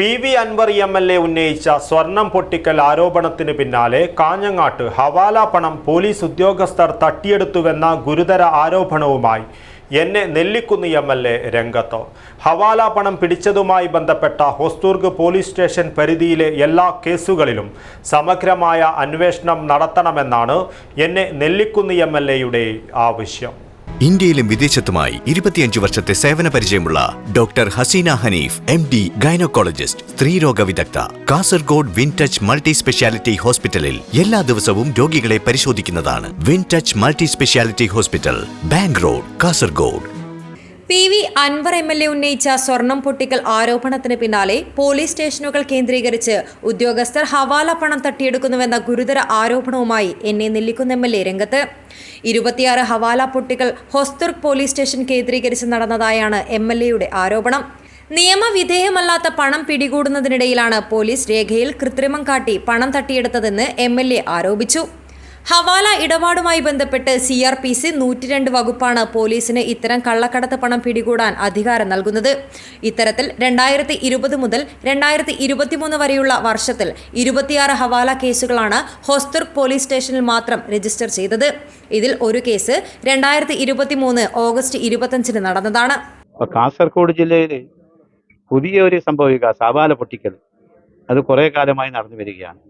P V Anvar M L A ഉന്നയിച്ച സ്വർണം പൊട്ടിക്കൽ ആരോപണത്തിന് പിന്നാലെ കാഞ്ഞങ്ങാട്ട് ഹവാല പണം പോലീസ് ഉദ്യോഗസ്ഥർ തട്ടിയെടുത്തുവെന്ന ഗുരുതര ആരോപണവുമായി എന്നെ നെല്ലിക്കുന്ന് എം എൽ എ രംഗത്ത്. ഹവാല പണം പിടിച്ചതുമായി ബന്ധപ്പെട്ട ഹൊസ്തൂർഗ് പോലീസ് സ്റ്റേഷൻ പരിധിയിലെ എല്ലാ കേസുകളിലും സമഗ്രമായ അന്വേഷണം നടത്തണമെന്നാണ് എന്നെ നെല്ലിക്കുന്ന് എം ആവശ്യം. ഇന്ത്യയിലും വിദേശത്തുമായി ഇരുപത്തിയഞ്ച് വർഷത്തെ സേവന പരിചയമുള്ള doctor Haseena Haneef M D gynaecologist സ്ത്രീരോഗ വിദഗ്ധ Kasaragod win touch multi speciality ഹോസ്പിറ്റലിൽ എല്ലാ ദിവസവും രോഗികളെ പരിശോധിക്കുന്നതാണ് win touch multi speciality hospital bank road Kasaragod. P V Anvar M L A ഉന്നയിച്ച സ്വർണം പൊട്ടിക്കൽ ആരോപണത്തിന് പിന്നാലെ പോലീസ് സ്റ്റേഷനുകൾ കേന്ദ്രീകരിച്ച് ഉദ്യോഗസ്ഥർ ഹവാല പണം തട്ടിയെടുക്കുന്നുവെന്ന ഗുരുതര ആരോപണവുമായി എന്നെ നെല്ലിക്കുന്ന എം എൽ എ രംഗത്ത്. ഇരുപത്തിയാറ് ഹവാല പൊട്ടികൾ ഹൊസ്തുർഗ് പോലീസ് സ്റ്റേഷൻ കേന്ദ്രീകരിച്ച് നടന്നതായാണ് എം എൽ എയുടെ ആരോപണം. നിയമവിധേയമല്ലാത്ത പണം പിടികൂടുന്നതിനിടയിലാണ് പോലീസ് രേഖയിൽ കൃത്രിമം കാട്ടി പണം തട്ടിയെടുത്തതെന്ന് എം എ ആരോപിച്ചു. ഹവാല ഇടപാടുമായി ബന്ധപ്പെട്ട് സി ആർ പി സി നൂറ്റിരണ്ട് വകുപ്പാണ് പോലീസിന് ഇത്തരം കള്ളക്കടത്ത് പണം പിടികൂടാൻ അധികാരം നൽകുന്നത്. ഇത്തരത്തിൽ രണ്ടായിരത്തി ഇരുപത് മുതൽ രണ്ടായിരത്തി ഇരുപത്തിമൂന്ന് വരെയുള്ള വർഷത്തിൽ ഇരുപത്തിയാറ് ഹവാല കേസുകളാണ് ഹോസ്തുർഗ് പോലീസ് സ്റ്റേഷനിൽ മാത്രം രജിസ്റ്റർ ചെയ്തത്. ഇതിൽ ഒരു കേസ് രണ്ടായിരത്തി ഇരുപത്തിമൂന്ന് ഓഗസ്റ്റ് ഇരുപത്തഞ്ചിന് നടന്നതാണ്. കാസർഗോഡ് ജില്ലയിലെ പുതിയ ഒരു സംഭവ വികാസം ഹവാല പൊട്ടിക്കൽ അത് കുറേ കാലമായി നടന്നു വരികയാണ്.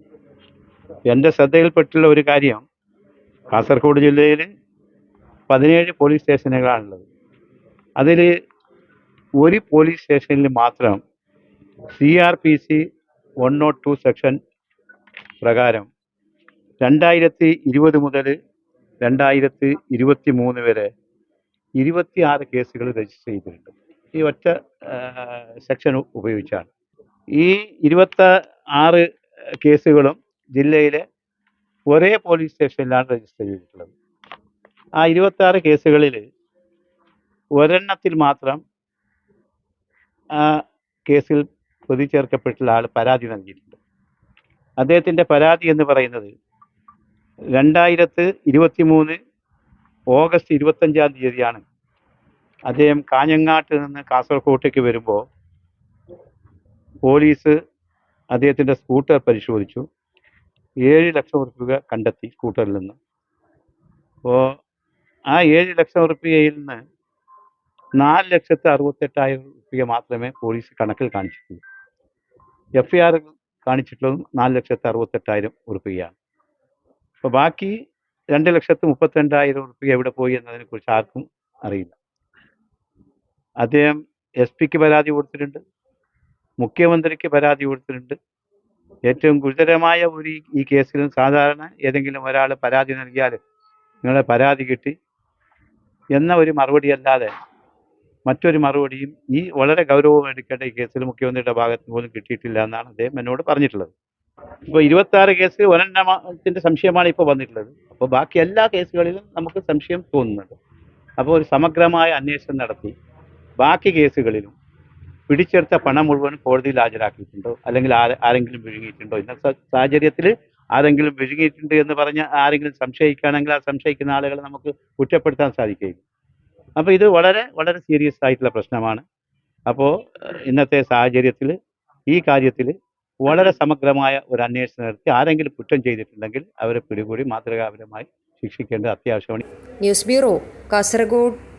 എന്റെ ശ്രദ്ധയിൽപ്പെട്ടുള്ള ഒരു കാര്യം കാസർഗോഡ് ജില്ലയിൽ പതിനേഴ് പോലീസ് സ്റ്റേഷനുകളാണുള്ളത് അതിൽ ഒരു പോലീസ് സ്റ്റേഷനിൽ മാത്രം C R P C one nought two section പ്രകാരം രണ്ടായിരത്തി ഇരുപത് മുതൽ രണ്ടായിരത്തി ഇരുപത്തി മൂന്ന് വരെ ഇരുപത്തിയാറ് കേസുകൾ രജിസ്റ്റർ ചെയ്തിട്ടുണ്ട്. ഈ ഒറ്റ സെക്ഷൻ ഉപയോഗിച്ചാണ്. ഈ ഇരുപത്തി ആറ് കേസുകളും ജില്ലയിലെ ഒരേ പോലീസ് സ്റ്റേഷനിലാണ് രജിസ്റ്റർ ചെയ്തിട്ടുള്ളത്. ആ ഇരുപത്തി ആറ് കേസുകളിൽ ഒരെണ്ണത്തിൽ മാത്രം ആ കേസിൽ പ്രതി ചേർക്കപ്പെട്ടുള്ള ആൾ പരാതി നൽകിയിട്ടുണ്ട്. അദ്ദേഹത്തിന്റെ പരാതി എന്ന് പറയുന്നത് രണ്ടായിരത്തി ഇരുപത്തി മൂന്ന് ഓഗസ്റ്റ് ഇരുപത്തഞ്ചാം തീയതിയാണ്. അദ്ദേഹം കാഞ്ഞങ്ങാട്ട് നിന്ന് കാസർഗോട്ടേക്ക് വരുമ്പോൾ പോലീസ് അദ്ദേഹത്തിന്റെ സ്കൂട്ടർ പരിശോധിച്ചു. ഏഴ് ലക്ഷം റുപ്യ കണ്ടെത്തി സ്കൂട്ടറിൽ നിന്ന്. അപ്പോൾ ആ ഏഴ് ലക്ഷം റുപ്യയിൽ നിന്ന് നാല് ലക്ഷത്തി അറുപത്തെട്ടായിരം റുപ്യ മാത്രമേ പോലീസ് കണക്കിൽ കാണിച്ചിട്ടുള്ളൂ. എഫ് ഐ ആർ കാണിച്ചിട്ടുള്ളതും നാല് ലക്ഷത്തി അറുപത്തെട്ടായിരം റുപ്യയാണ് അപ്പോൾ ബാക്കി രണ്ട് ലക്ഷത്തി മുപ്പത്തിരണ്ടായിരം റുപ്യ എവിടെ പോയി എന്നതിനെ കുറിച്ച് ആർക്കും അറിയില്ല. അദ്ദേഹം എസ് പിക്ക് പരാതി കൊടുത്തിട്ടുണ്ട്. മുഖ്യമന്ത്രിക്ക് പരാതി കൊടുത്തിട്ടുണ്ട്. ഏറ്റവും ഗുരുതരമായ ഒരു ഈ- കേസിൽ കേസിലും സാധാരണ ഏതെങ്കിലും ഒരാൾ പരാതി നൽകിയാൽ നിങ്ങളെ പരാതി കിട്ടി എന്ന ഒരു മറുപടി അല്ലാതെ മറ്റൊരു മറുപടിയും ഈ വളരെ ഗൗരവം എടുക്കേണ്ട ഈ കേസിൽ മുഖ്യമന്ത്രിയുടെ ഭാഗത്ത് പോലും കിട്ടിയിട്ടില്ല എന്നാണ് അദ്ദേഹം എന്നോട് പറഞ്ഞിട്ടുള്ളത്. ഇപ്പോൾ ഇരുപത്തി ആറ് കേസ് ഒരെണ്ണത്തിന്റെ സംശയമാണ് ഇപ്പോൾ വന്നിട്ടുള്ളത്. അപ്പോൾ ബാക്കി എല്ലാ കേസുകളിലും നമുക്ക് സംശയം തോന്നുന്നുണ്ട്. അപ്പോൾ ഒരു സമഗ്രമായ അന്വേഷണം നടത്തി. ബാക്കി കേസുകളിലും പിടിച്ചെടുത്ത പണം മുഴുവൻ കോടതിയിൽ ഹാജരാക്കിയിട്ടുണ്ടോ? അല്ലെങ്കിൽ ആരെങ്കിലും വിഴുങ്ങിയിട്ടുണ്ടോ? ഇന്നത്തെ സാഹചര്യത്തിൽ ആരെങ്കിലും വിഴുങ്ങിയിട്ടുണ്ട് എന്ന് പറഞ്ഞ ആരെങ്കിലും സംശയിക്കുകയാണെങ്കിൽ ആ സംശയിക്കുന്ന ആളുകളെ നമുക്ക് കുറ്റപ്പെടുത്താൻ സാധിക്കുകയില്ല. അപ്പോൾ ഇത് വളരെ വളരെ സീരിയസ് ആയിട്ടുള്ള പ്രശ്നമാണ്. അപ്പോൾ ഇന്നത്തെ സാഹചര്യത്തിൽ ഈ കാര്യത്തിൽ വളരെ സമഗ്രമായ ഒരു അന്വേഷണം നടത്തി ആരെങ്കിലും കുറ്റം ചെയ്തിട്ടുണ്ടെങ്കിൽ അവരെ പിടികൂടി മാതൃകാപരമായി ശിക്ഷിക്കേണ്ടത് അത്യാവശ്യമാണ്. News bureau Kasaragod.